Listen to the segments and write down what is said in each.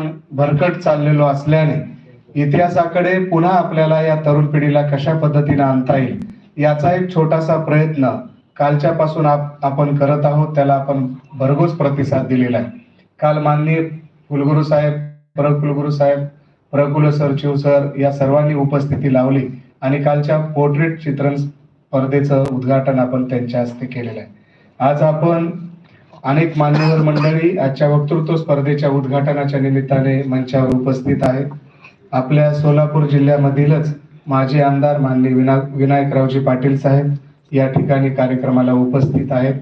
आपण भरकट चाललेलो असल्याने इतिहासाकडे पुन्हा आपल्याला या तरुण पिढीला कशा पद्धतीने आणता येईल याचा एक छोटासा प्रयत्न कालच्या पासून आपण करत आहोत त्याला आपण भरघोस प्रतिसाद दिलेला आहे. काल माननीय कुलगुरू साहेब प्र परकुलगुरू साहेब प्रकुल सरचिव सर या सर्वांनी उपस्थिती लावली आणि कालच्या पोर्ट्रेट चित्रण स्पर्धेचं उद्घाटन आपण त्यांच्या हस्ते केलेलं आहे. आज आपण अनेक मान्यवर मंडळी आजच्या वक्तृत्व स्पर्धेच्या उद्घाटनाच्या निमित्ताने मंचावर उपस्थित आहेत. आपल्या सोलापूर जिल्ह्यामधीलच माजी आमदार माननीय विना विनायकरावजी पाटील साहेब या ठिकाणी कार्यक्रमाला उपस्थित आहेत.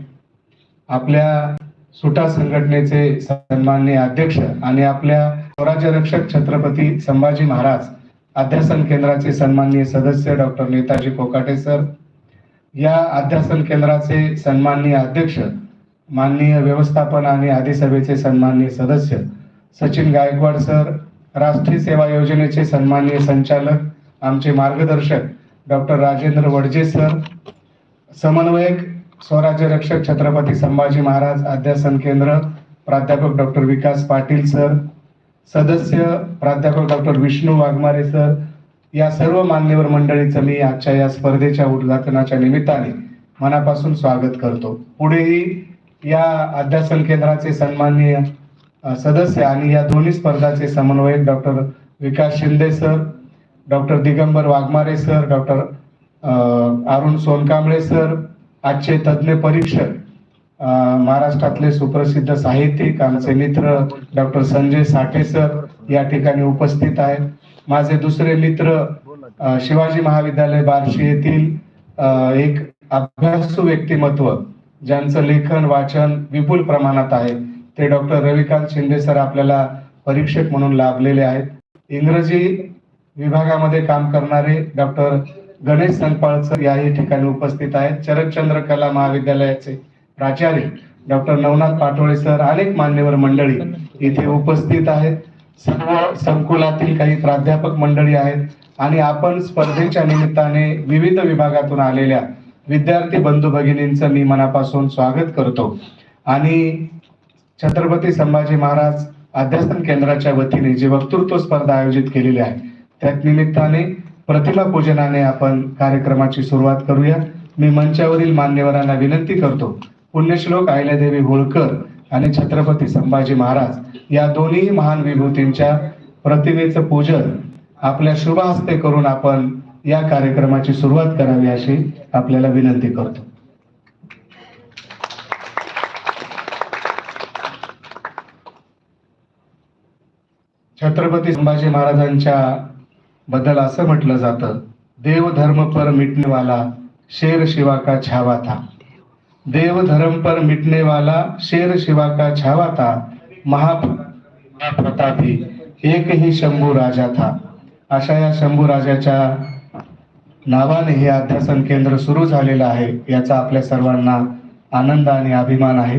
आपल्या सुटा संघटनेचे सन्माननीय अध्यक्ष आणि आपल्या स्वराज्य रक्षक छत्रपती संभाजी महाराज अध्यासन केंद्राचे सन्माननीय सदस्य डॉक्टर नेताजी कोकाटे सर या अध्यासन केंद्राचे सन्माननीय अध्यक्ष माननीय व्यवस्थापन आणि अधिसभेचे सन्माननीय सदस्य सचिन गायकवाड सर राष्ट्रीय सेवा योजनेचे सन्माननीय संचालक आमचे मार्गदर्शक डॉक्टर राजेंद्र वडजे सर समन्वयक स्वराज्य रक्षक छत्रपती संभाजी महाराज अध्यासन केंद्र प्राध्यापक डॉक्टर विकास पाटील सर सदस्य प्राध्यापक डॉक्टर विष्णू वाघमारे सर या सर्व मान्यवर मंडळीचं मी आजच्या या स्पर्धेच्या उद्घाटनाच्या निमित्ताने मनापासून स्वागत करतो. पुढेही या अध्यासन केंद्राचे सन्माननीय सदस्य आणि या दोन्ही स्पर्धाचे समन्वयक doctor Vikas Shinde sir doctor Digambar Waghmare sir doctor Arun Sonkamble sir आजचे तज्ज्ञ परीक्षक महाराष्ट्रातले सुप्रसिद्ध साहित्यिक आमचे मित्र डॉक्टर संजय साठे सर या ठिकाणी उपस्थित आहेत. माझे दुसरे मित्र शिवाजी महाविद्यालय बार्शी येथील एक अभ्यासू व्यक्तिमत्व ज्यांचं लेखन वाचन विपुल प्रमाणात आहे ते डॉक्टर रविकांत शिंदे सर आपल्याला परीक्षक म्हणून लाभलेले आहेत. इंग्रजी विभागामध्ये काम करणारे डॉक्टर गणेश संपाळ सर याही ठिकाणी उपस्थित आहेत. शरदचंद्र कला महाविद्यालयाचे प्राचार्य डॉक्टर नवनाथ पाटोळे सर अनेक मान्यवर मंडळी इथे उपस्थित आहेत. सर्व संकुलातील काही प्राध्यापक मंडळी आहेत आणि आपण स्पर्धेच्या निमित्ताने विविध विभागातून आलेल्या विद्यार्थी बंधू भगिनींचं मी मनापासून स्वागत करतो. आणि छत्रपती संभाजी महाराज अध्यासन केंद्राच्या वतीने जी वक्तृत्व स्पर्धा आयोजित केलेली आहे त्या निमित्ताने प्रतिमा पूजनाने आपण कार्यक्रमाची सुरुवात करूया. मी मंचावरील मान्यवरांना विनंती करतो पुण्यश्लोक अहिल्यादेवी होळकर आणि छत्रपती संभाजी महाराज या दोन्ही महान विभूतींच्या प्रतिमेचं पूजन आपल्या शुभ हस्ते करून आपण या कार्यक्रमाची सुरुवात करावी अशी आपल्याला विनंती करतो. छत्रपती संभाजी महाराजांच्या बद्दल असं म्हटलं जातं देव धर्म पर मिटने वाला शेर शिवा का छावा था. देव धर्म पर मिटने वाला शेर शिवा का छावा था महा महाप्रतापी एक ही शंभू राजा था. अशा या शंभू राजाच्या नावाने हे अध्यासन केंद्र सुरू झालेलं आहे याचा आपल्या सर्वांना आनंद आणि अभिमान आहे.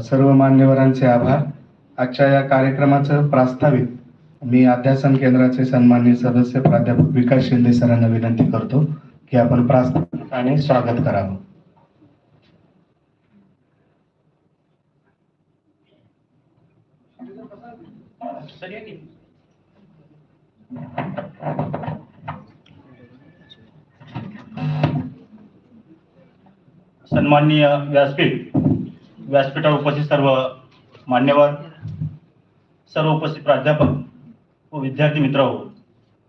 सर्व मान्यवरांचे आभार. आजच्या या कार्यक्रमाचं प्रास्ताविक मी अध्यासन केंद्राचे सन्माननीय सदस्य प्राध्यापक विकास शिंदे सरांना विनंती करतो की आपण प्रास्ताविकाने स्वागत करावं. सन्माननीय व्यासपीठ व्यासपीठावर उपस्थित सर्व मान्यवर सर्व उपस्थित प्राध्यापक व विद्यार्थी मित्र हो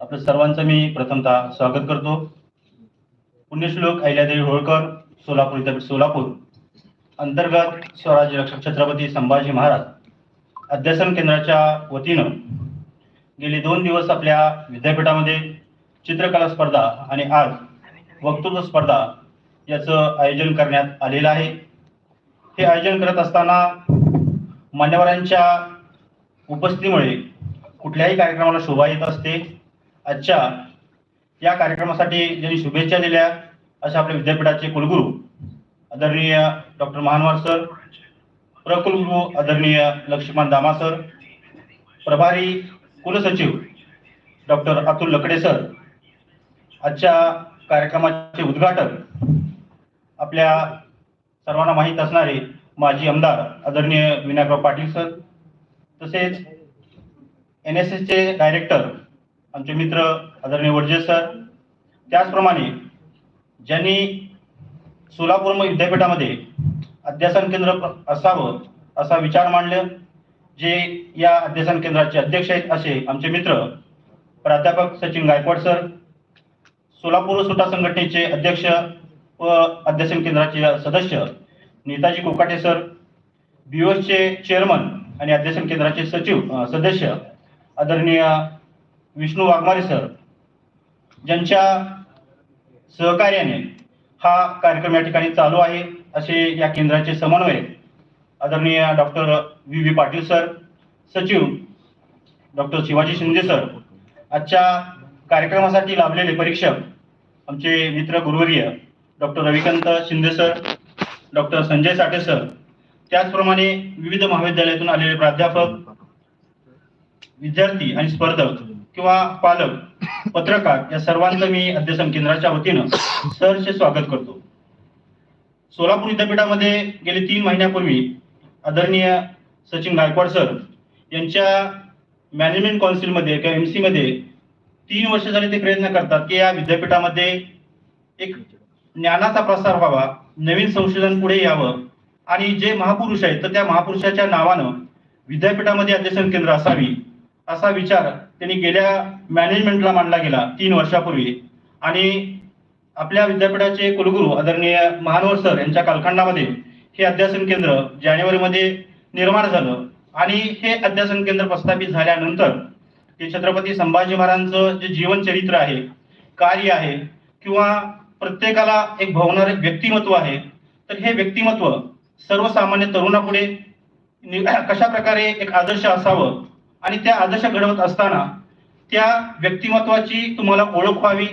आपल्या सर्वांचं मी प्रथमतः स्वागत करतो. पुण्यश्लोक अहिल्यादेवी होळकर सोलापूर विद्यापीठ सोलापूर अंतर्गत स्वराज्य रक्षक छत्रपती संभाजी महाराज अध्यासन केंद्राच्या वतीनं गेले दोन दिवस आपल्या विद्यापीठामध्ये चित्रकला स्पर्धा आणि आज वक्तृत्व स्पर्धा याचं आयोजन करण्यात आलेलं आहे. हे आयोजन करत असताना मान्यवरांच्या उपस्थितीमुळे कुठल्याही कार्यक्रमाला शोभा येत असते. आजच्या या कार्यक्रमासाठी ज्यांनी शुभेच्छा दिल्या अशा आपल्या विद्यापीठाचे कुलगुरू आदरणीय डॉक्टर महानवार सर प्रकुलगुरू आदरणीय लक्ष्मण दामा सर प्रभारी कुलसचिव डॉक्टर अतुल लकडे सर आजच्या कार्यक्रमाचे उद्घाटन आपल्या सर्वांना माहीत असणारे माजी आमदार आदरणीय विनायकराव पाटील सर तसेच एन एस एसचे डायरेक्टर आमचे मित्र आदरणीय वडजे सर त्याचप्रमाणे ज्यांनी सोलापूर विद्यापीठामध्ये अध्यासन केंद्र असावं असा विचार मांडले जे या अध्यासन केंद्राचे अध्यक्ष आहेत असे आमचे मित्र प्राध्यापक सचिन गायकवाड सर सोलापूर सुटा संघटनेचे अध्यक्ष व अध्यासन केंद्राचे सदस्य नेताजी कोकाटे सर बिओसचे चेअरमन आणि अध्यासन केंद्राचे सचिव सदस्य आदरणीय विष्णू वाघमारे सर ज्यांच्या सहकार्याने हा कार्यक्रम या ठिकाणी चालू आहे असे या केंद्राचे समन्वय आदरणीय doctor V. V. Patil sir सचिव डॉक्टर शिवाजी शिंदे सर आजच्या कार्यक्रमासाठी लाभलेले परीक्षक आमचे मित्र गुरुवर्य doctor Ravikant Shinde sir doctor Sanjay Sathe sir. त्याचप्रमाणे विविध महाविद्यालयातून आलेले प्राध्यापक विद्यार्थी आणि स्पर्धक किंवा पालक पत्रकार या सर्वांचं मी अध्यसन केंद्राच्या वतीनं सरचे स्वागत करतो. सोलापूर विद्यापीठामध्ये गेले तीन महिन्यापूर्वी आदरणीय सचिन गायकवाड सर यांच्या मॅनेजमेंट कौन्सिलमध्ये किंवा एममध्ये तीन वर्ष झाले ते प्रयत्न करतात की या विद्यापीठामध्ये एक ज्ञानाचा प्रसार व्हावा नवीन संशोधन पुढे यावं. आणि जे महापुरुष आहेत तर त्या महापुरुषाच्या नावानं विद्यापीठामध्ये अध्यसन केंद्र असावी असा विचार त्यांनी गेल्या मॅनेजमेंटला मांडला गेला तीन वर्षापूर्वी. आणि आपल्या विद्यापीठाचे कुलगुरू आदरणीय महानोर सर यांच्या कालखंडामध्ये हे अध्यासन केंद्र जानेवारीमध्ये निर्माण झालं. आणि हे अध्यासन केंद्र प्रस्थापित झाल्यानंतर हे छत्रपती संभाजी महाराजांचं जे जीवन चरित्र आहे कार्य आहे किंवा प्रत्येकाला एक भावणारे व्यक्तिमत्व आहे. तर हे व्यक्तिमत्व सर्वसामान्य तरुणापुढे नि- कशा प्रकारे एक आदर्श असावं आणि त्या आदर्श घडवत असताना त्या व्यक्तिमत्वाची तुम्हाला ओळख व्हावी.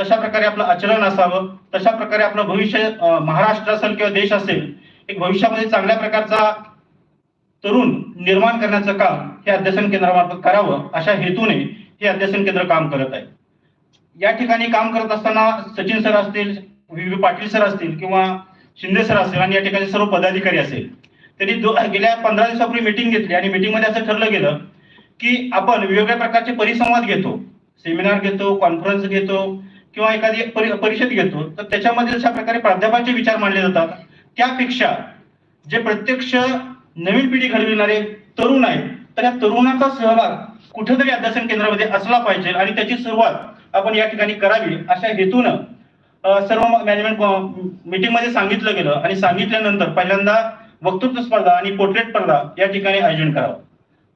तशा प्रकारे आपलं आचरण असावं. तशा प्रकारे आपलं भविष्य महाराष्ट्र असेल किंवा देश असेल एक भविष्यामध्ये चांगल्या प्रकारचा तरुण निर्माण करण्याचं काम हे अध्यासन केंद्रामार्फत करावं अशा हेतूने हे अध्यासन केंद्र काम करत आहे. या ठिकाणी काम करत असताना सचिन सर असतील व्ही. व्ही. पाटील सर असतील किंवा शिंदे सर असतील आणि या ठिकाणी सर्व पदाधिकारी असेल त्यांनी दो- गेल्या पंधरा दिवसापूर्वी मीटिंग घेतली आणि मीटिंगमध्ये असं ठरलं गेलं की आपण वेगवेगळ्या प्रकारचे परिसंवाद घेतो सेमिनार घेतो कॉन्फरन्स घेतो किंवा एखादी परि- परिषद घेतो. तर त्याच्यामध्ये अशा प्रकारे प्राध्यापकाचे विचार मांडले जातात. त्यापेक्षा जे प्रत्यक्ष नवीन पिढी घडविणारे तरुण आहेत तर या तरुणाचा सहभाग कुठेतरी अध्यासन केंद्रामध्ये असला पाहिजे आणि त्याची सुरुवात आपण या ठिकाणी करावी अशा हेतूनं सर्व मॅनेजमेंट मीटिंगमध्ये सांगितलं गेलं आणि सांगितल्यानंतर पहिल्यांदा वक्तृत्व स्पर्धा आणि पोर्ट्रेट स्पर्धा या ठिकाणी आयोजन करावं.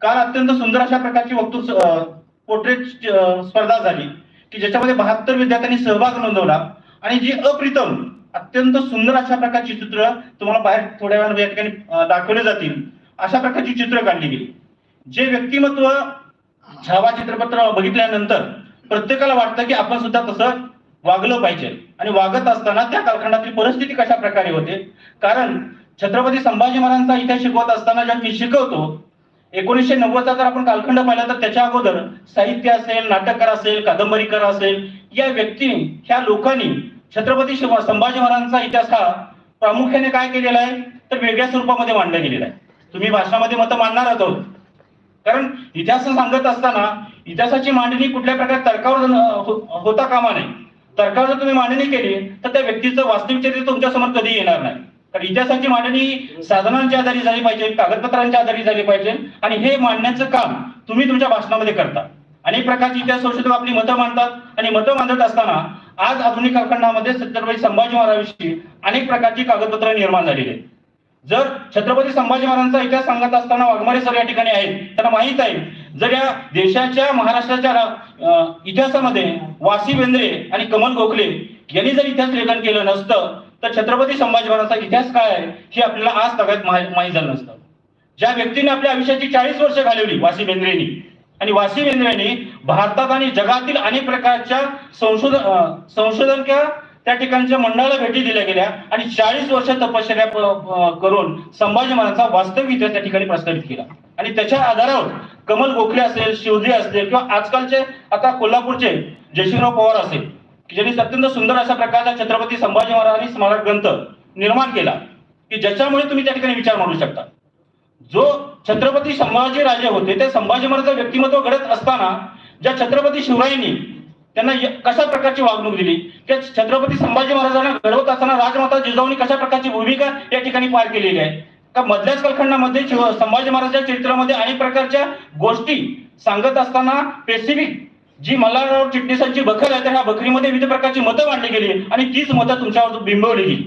काल अत्यंत सुंदर अशा प्रकारची वक्तृत्व पोर्ट्रेट स्पर्धा झाली की ज्याच्यामध्ये बहात्तर विद्यार्थ्यांनी सहभाग नोंदवला आणि जी अप्रितम अत्यंत सुंदर अशा प्रकारची चित्र तुम्हाला बाहेर थोड्या वेळाने या ठिकाणी दाखवले जातील अशा प्रकारची चित्र काढली गेली. जे व्यक्तिमत्व छावा चित्रपत्र बघितल्यानंतर प्रत्येकाला वाटतं की आपण सुद्धा तसं वागलं पाहिजे. आणि वागत असताना त्या कालखंडातली परिस्थिती कशा प्रकारे होते? कारण छत्रपती संभाजी महाराजांचा इतिहास शिकवत असताना ज्या मी शिकवतो एकोणीसशे नव्वदचा जर आपण कालखंड पाहिला तर त्याच्या अगोदर साहित्य असेल नाटककार असेल कादंबरीकार असेल या व्यक्तीने ह्या लोकांनी छत्रपती संभाजी महाराजांचा इतिहास हा प्रामुख्याने काय केलेला आहे? तर वेगळ्या स्वरूपामध्ये मांडला गेलेला आहे. तुम्ही भाषणामध्ये मतं मांडणार आहोत. कारण इतिहास सांगत असताना इतिहासाची मांडणी कुठल्या प्रकारे तर्कावर हो-, होता कामा नाही तर्कावर जर तुम्ही मांडणी केली तर त्या व्यक्तीचं वास्तविक चरित्र तुमच्यासमोर कधी येणार नाही. कारण इतिहासाची मांडणी साधनांच्या आधारे झाली पाहिजे कागदपत्रांच्या आधारे झाली पाहिजे आणि हे मांडण्याचं काम तुम्ही तुमच्या भाषणामध्ये करता. अनेक प्रकारची इतिहास संशोधक आपली मतं मांडतात आणि मतं मांडत असताना आज आधुनिक कालखंडामध्ये छत्रपती संभाजी महाराजांविषयी अनेक प्रकारची कागदपत्र निर्माण झालेली आहेत. जर छत्रपती संभाजी महाराजांचा इतिहास सांगत असताना वाघमारे सर या ठिकाणी आहेत त्यांना माहीत आहे जर या देशाच्या महाराष्ट्राच्या इतिहासामध्ये वासी बेंद्रे आणि कमल गोखले यांनी जर इतिहास लेखन केलं नसतं तर छत्रपती संभाजी महाराजांचा इतिहास काय आहे हे आपल्याला आज सगळ्यात माहीत झालं नसतं. ज्या व्यक्तीने आपल्या आयुष्याची चाळीस वर्ष घालवली वासी बेंद्रेनी आणि वासी बेंद्रेंनी भारतात आणि जगातील अनेक प्रकारच्या संशोधन संशोधन किंवा त्या ठिकाणच्या मंडळाला भेटी दिल्या गेल्या आणि चाळीस वर्ष तपश्चर्या करून संभाजी महाराजांचा वास्तविक इतिहास त्या ठिकाणी प्रस्तावित केला. आणि त्याच्या आधारावर कमल गोखले असेल शिवजी असतील किंवा आजकालचे आता कोल्हापूरचे जयशिंगराव पवार असेल की ज्यांनी अत्यंत सुंदर अशा प्रकारचा छत्रपती संभाजी महाराजांनी स्मारक ग्रंथ निर्माण केला की ज्याच्यामुळे तुम्ही त्या ठिकाणी विचार मांडू शकता. जो छत्रपती संभाजी राजे होते ते संभाजी महाराजांचं व्यक्तिमत्व घडत असताना ज्या छत्रपती शिवरायांनी त्यांना कशा प्रकारची वागणूक दिली त्या छत्रपती संभाजी महाराजांना घडवत असताना राजमाता जिजाऊनी कशा प्रकारची भूमिका या ठिकाणी पार केलेली आहे त्या मधल्याच कालखंडामध्ये संभाजी महाराजांच्या चरित्रामध्ये अनेक प्रकारच्या गोष्टी सांगत असताना स्पेसिफिक जी मल्हारराव चिटणीसांची बखर आहे तर ह्या बखरीमध्ये विविध प्रकारची मतं मांडली गेली आणि तीच मतं तुमच्यावर बिंबवली गेली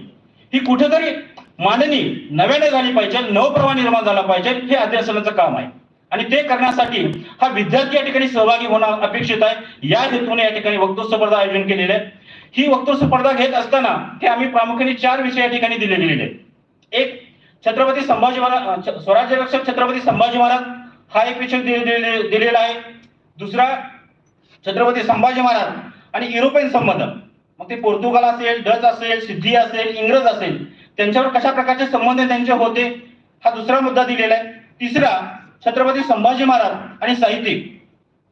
ही कुठेतरी मांडणी नव्याने झाली पाहिजे नवप्रवाह निर्माण झाला पाहिजे हे अध्यासनाचं काम आहे. आणि ते करण्यासाठी हा विद्यार्थी या ठिकाणी सहभागी होणं अपेक्षित आहे. या हेतूने या ठिकाणी वक्तृत्व स्पर्धा आयोजन केलेले आहे. ही वक्तृत्व स्पर्धा घेत असताना हे आम्ही प्रामुख्याने चार विषय या ठिकाणी दिले गेलेले आहेत. एक छत्रपती संभाजी महाराज छ- स्वराज्य रक्षक छत्रपती संभाजी महाराज हा एक विषय दिले- दिलेला आहे. दुसरा छत्रपती संभाजी महाराज आणि युरोपियन संबंध. मग ते पोर्तुगाल असेल डच असेल सिद्धी असेल इंग्रज असेल त्यांच्यावर कशा प्रकारचे संबंध त्यांचे होते? हा दुसरा मुद्दा दिलेला आहे. तिसरा छत्रपती संभाजी महाराज आणि साहित्यिक.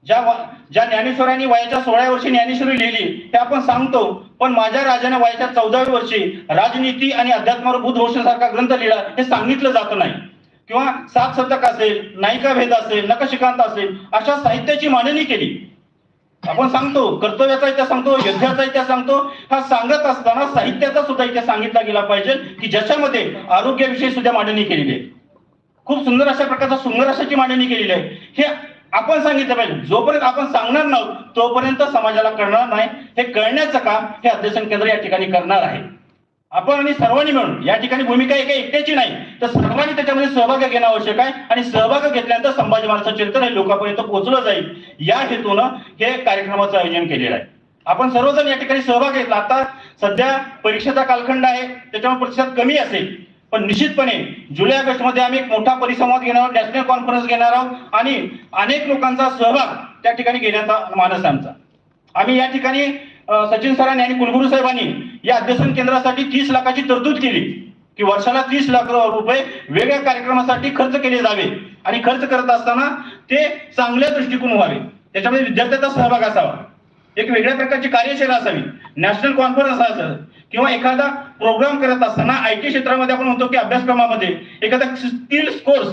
ज्या ज्या ज्ञानेश्वरांनी वयाच्या सोळाव्या वर्षी ज्ञानेश्वरी लिहिली ते आपण सांगतो. पण माझ्या राजाने वयाच्या चौदाव्या वर्षी राजनीती आणि अध्यात्मावर बुधभूषण सारखा ग्रंथ लिहिला हे सांगितलं जात नाही. किंवा सात शतक असेल नायिका भेद असेल नकशिकांत असेल अशा साहित्याची मांडणी केली. आपण सांगतो कर्तव्याचा इतिहास सांगतो युद्धाचा इतिहास सांगतो. हा सांगत असताना साहित्याचा सुद्धा इतिहास सांगितला गेला पाहिजे की ज्याच्यामध्ये आरोग्याविषयी सुद्धा मांडणी केलेली आहे. खूप सुंदर अशा प्रकारचा सुंदर अशाची मांडणी केलेली आहे. हे आपण सांगितलं पाहिजे. जोपर्यंत आपण सांगणार नाही तोपर्यंत समाजाला कळणार नाही. हे कळण्याचं काम हे अध्यसन केंद्र या ठिकाणी करणार आहे. आपण आणि सर्वांनी मिळून या ठिकाणी भूमिका एका एकट्याची नाही. तर सर्वांनी त्याच्यामध्ये सहभाग घेणं आवश्यक आहे आणि सहभाग घेतल्यानंतर संभाजी महाराजांचं चिंतन हे लोकांपर्यंत पोहोचलं जाईल. या हेतूनं हे कार्यक्रमाचं आयोजन केलेलं आहे. आपण सर्वजण या ठिकाणी सहभाग घेतला. आता सध्या परीक्षेचा कालखंड आहे त्याच्यामुळे प्रतिसाद कमी असेल. पण निश्चितपणे जुलै ऑगस्टमध्ये आम्ही एक मोठा परिसंवाद घेणार आहोत नॅशनल कॉन्फरन्स घेणार आहोत आणि अनेक लोकांचा सहभाग त्या ठिकाणी घेण्याचा मानस आमचा. आम्ही या ठिकाणी सचिन सरांनी आणि कुलगुरू साहेबांनी या अध्यसन केंद्रासाठी तीस लाखाची तरतूद केली की वर्षाला तीस लाख रुपये वेगळ्या कार्यक्रमासाठी खर्च केले जावे आणि खर्च करत असताना ते चांगल्या दृष्टिकोन व्हावे. त्याच्यामध्ये विद्यार्थ्यांचा सहभाग असावा. एक वेगळ्या प्रकारची कार्यशाळा असावी. नॅशनल कॉन्फरन्स असावं. किंवा एखादा प्रोग्राम करत असताना आय टी क्षेत्रामध्ये आपण म्हणतो की अभ्यासक्रमामध्ये एखादा स्किल्स कोर्स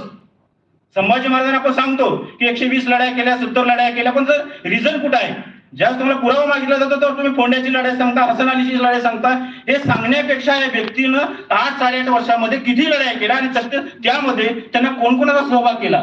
संभाजी महाराजांना आपण सांगतो की एकशे वीस लढाया केल्या सत्तर लढाया केल्या पण जर रिझन कुठं आहे? ज्यावेळेस तुम्हाला पुरावा मागितला जातो तर तुम्ही फोंड्याची लढाई सांगता हसन अलीची लढाई सांगता. हे सांगण्यापेक्षा या व्यक्तीनं आठ साडेआठ वर्षामध्ये किती लढाया केल्या आणि त्यामध्ये त्यांना कोणकोणाचा सहभाग केला?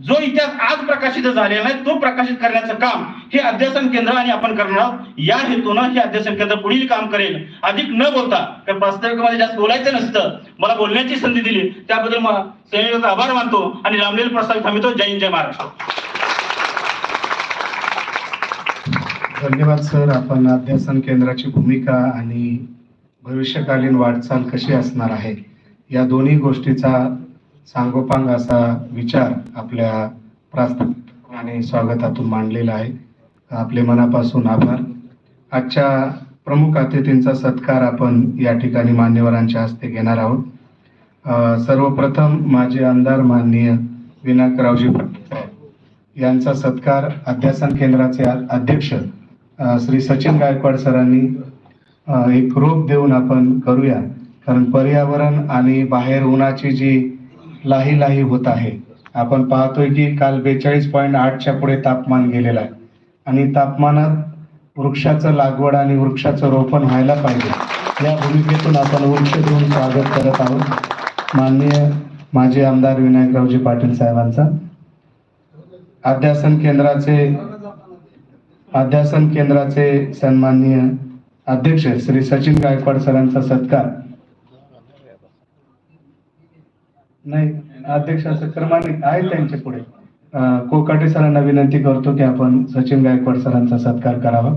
जो इतिहास आज प्रकाशित झालेला आहे तो प्रकाशित करण्याचं काम हे अध्यासन केंद्र आणि आपण करणार आहोत. या हेतूनं हे अध्यासन केंद्र पुढील काम करेल. अधिक न बोलता कारण प्रास्ताविकामध्ये जास्त बोलायचं नसतं. मला बोलण्याची संधी दिली. त्याबद्दल मला आभार मानतो आणि रामलील प्रस्ताव थांबतो. जय हिंद जय महाराष्ट्र. धन्यवाद सर. आपण अध्यासन केंद्राची भूमिका आणि भविष्यकालीन वाटचाल कशी असणार आहे या दोन्ही गोष्टीचा सांगोपांग असा विचार आपल्या प्रास्ताविक आणि स्वागतातून मांडलेला आहे. आपले मनापासून आभार. आजच्या प्रमुख अतिथींचा सत्कार आपण या ठिकाणी मान्यवरांच्या हस्ते घेणार आहोत. सर्वप्रथम माझे आमदार माननीय विनायकरावजी यांचा सत्कार अध्यासन केंद्राचे अध्यक्ष श्री सचिन गायकवाड सरांनी एक रोप देऊन आपण करूया. कारण पर्यावरण आणि बाहेर उन्हाची जी लाही लाही होत आहे. आपण पाहतोय की काल बेचाळीस पॉईंट आठच्या पुढे तापमान गेलेलं आहे. आणि तापमानात वृक्षाचं लागवड आणि वृक्षाचं रोपण व्हायला पाहिजे. या भूमिकेतून आपण वृक्ष देऊन स्वागत करत आहोत. माननीय माजी आमदार विनायकरावजी पाटील साहेबांचा. अध्यासन केंद्राचे अध्यासन केंद्राचे सन्माननीय अध्यक्ष श्री सचिन गायकवाड सरांचा सत्कार. नाही अध्यक्षाचं क्रमांक आहे त्यांच्या पुढे. कोकाटे सरांना विनंती करतो की आपण सचिन गायकवाड सरांचा सत्कार करावा.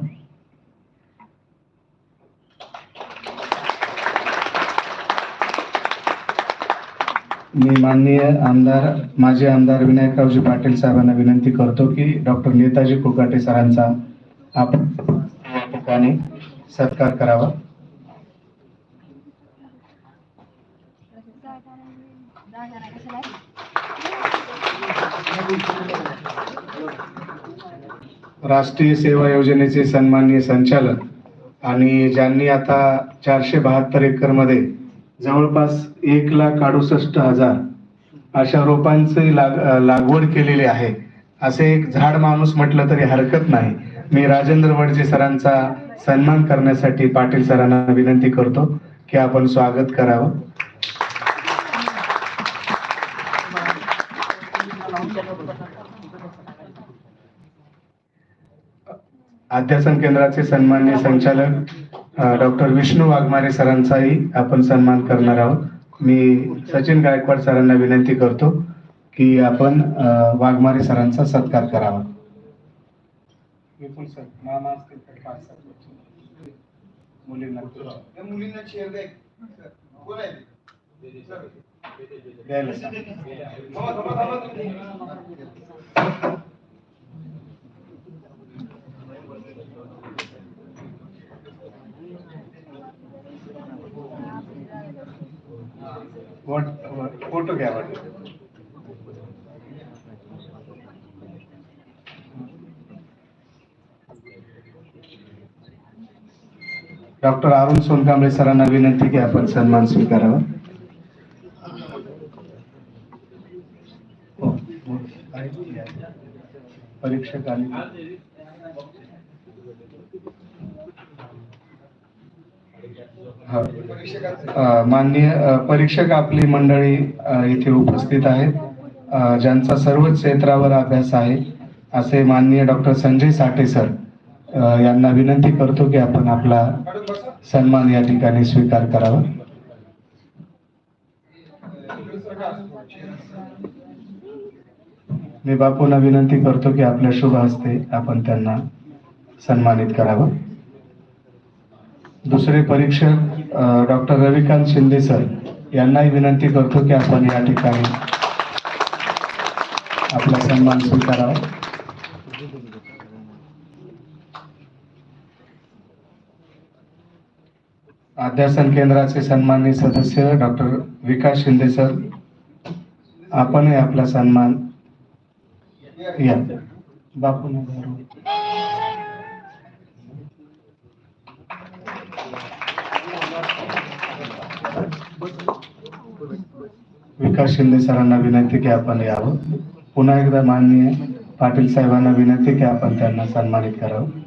मी माननीय आमदार माजी आमदार विनायकरावजी पाटील साहेबांना विनंती करतो की डॉक्टर नेताजी कोकाटे सरांचा आपण ठिकाणी सत्कार करावा. राष्ट्रीय सेवा योजनेचे सन्माननीय संचालक आणि ज्यांनी आता चारशे बहात्तर एकरमध्ये जवळपास एक लाख अडुसष्ट हजार अशा रोपांचे लाग लागवड केलेली आहे असे एक झाड माणूस म्हटलं तरी हरकत नाही. मी राजेंद्र वडजे सरांचा सन्मान करण्यासाठी पाटील सरांना विनंती करतो की आपण स्वागत करावं. अध्यासन केंद्राचे सन्मान्य संचालक डॉक्टर विष्णू वाघमारे सरांचाही आपण सन्मान करणार आहोत. मी सचिन गायकवाड सरांना विनंती करतो की आपण वाघमारे सरांचा सत्कार करावा. विपुल सर पाच सात लोक. मुलींना. द्यायला फोटो घ्या वाटत डॉक्टर अरुण सोनकांबळे सरांना विनंती की आपण सन्मान स्वीकारावा हो, हो. परीक्षक आले माननीय परीक्षक आपली मंडळी इथे उपस्थित आहेत. ज्यांचा सर्वच क्षेत्रावर अभ्यास आहे असे माननीय डॉक्टर संजय साठे सर यांना विनंती करतो की आपण आपला सन्मान या ठिकाणी स्वीकार करावा. मी बापूंना विनंती करतो की आपल्या शुभ हस्ते आपण त्यांना सन्मानित करावं. दुसरे परीक्षक डॉक्टर रविकांत शिंदे सर यांनाही विनंती करतो की आपण या ठिकाणी आपला सन्मान स्वीकारावा. अध्यासन केंद्राचे सन्माननीय सदस्य डॉक्टर विकास शिंदे सर आपणही आपला सन्मान या. बापू विकास शिंदे सरांना विनंती की आपण यावं. पुन्हा एकदा माननीय पाटील साहेबांना विनंती की आपण त्यांना सन्मानित करावं.